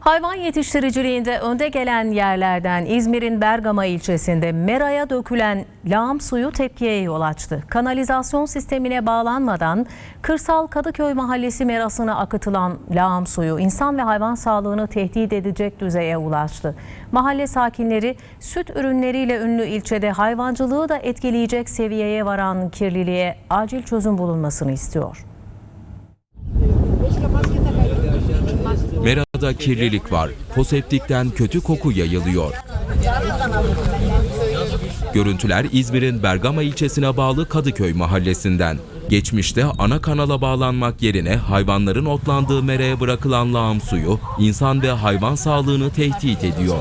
Hayvan yetiştiriciliğinde önde gelen yerlerden İzmir'in Bergama ilçesinde meraya dökülen lağım suyu tepkiye yol açtı. Kanalizasyon sistemine bağlanmadan Kırsal Kadıköy Mahallesi merasına akıtılan lağım suyu insan ve hayvan sağlığını tehdit edecek düzeye ulaştı. Mahalle sakinleri süt ürünleriyle ünlü ilçede hayvancılığı da etkileyecek seviyeye varan kirliliğe acil çözüm bulunmasını istiyor. Merada kirlilik var. Foseptikten kötü koku yayılıyor. Görüntüler İzmir'in Bergama ilçesine bağlı Kadıköy mahallesinden. Geçmişte ana kanala bağlanmak yerine hayvanların otlandığı meraya bırakılan lağım suyu insan ve hayvan sağlığını tehdit ediyor.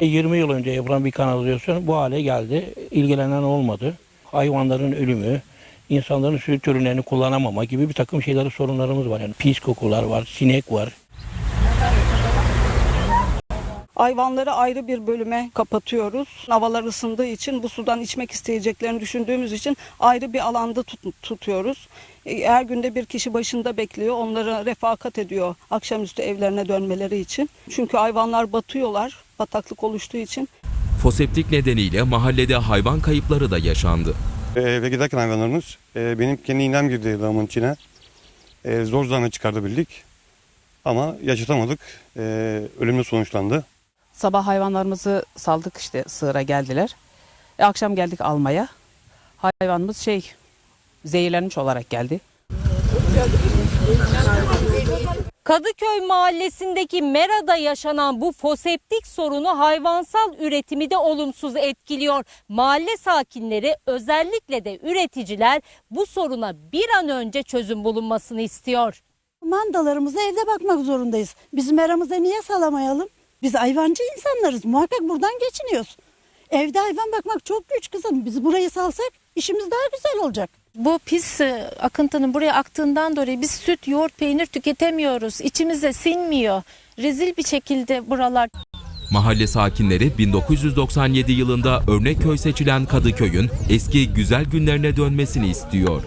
20 yıl önce yapılan bir kanalizasyon bu hale geldi. İlgilenen olmadı. Hayvanların ölümü, insanların süt ürünlerini kullanamama gibi bir takım şeyleri sorunlarımız var. Yani pis kokular var, sinek var. Hayvanları ayrı bir bölüme kapatıyoruz. Havalar ısındığı için bu sudan içmek isteyeceklerini düşündüğümüz için ayrı bir alanda tut- tutuyoruz. E, Her günde bir kişi başında bekliyor. Onlara refakat ediyor akşamüstü evlerine dönmeleri için. Çünkü hayvanlar batıyorlar bataklık oluştuğu için. Foseptik nedeniyle mahallede hayvan kayıpları da yaşandı. Ee, Eve giderken hayvanlarımız e, benim kendi inem girdi lağımın içine. E, zor zanla çıkartabildik. Ama yaşatamadık. E, ölümle sonuçlandı. Sabah hayvanlarımızı saldık işte sığıra geldiler. E, akşam geldik almaya. Hayvanımız şey zehirlenmiş olarak geldi. Kadıköy mahallesindeki Mera'da yaşanan bu foseptik sorunu hayvansal üretimi de olumsuz etkiliyor. Mahalle sakinleri özellikle de üreticiler bu soruna bir an önce çözüm bulunmasını istiyor. Mandalarımıza evde bakmak zorundayız. Bizim aramızda niye salamayalım? Biz hayvancı insanlarız. Muhakkak buradan geçiniyoruz. Evde hayvan bakmak çok güç kızım. Biz burayı salsak işimiz daha güzel olacak. Bu pis e, akıntının buraya aktığından dolayı biz süt, yoğurt, peynir tüketemiyoruz. İçimize sinmiyor. Rezil bir şekilde buralar. Mahalle sakinleri 1997 yılında örnek köy seçilen Kadıköy'ün eski güzel günlerine dönmesini istiyor.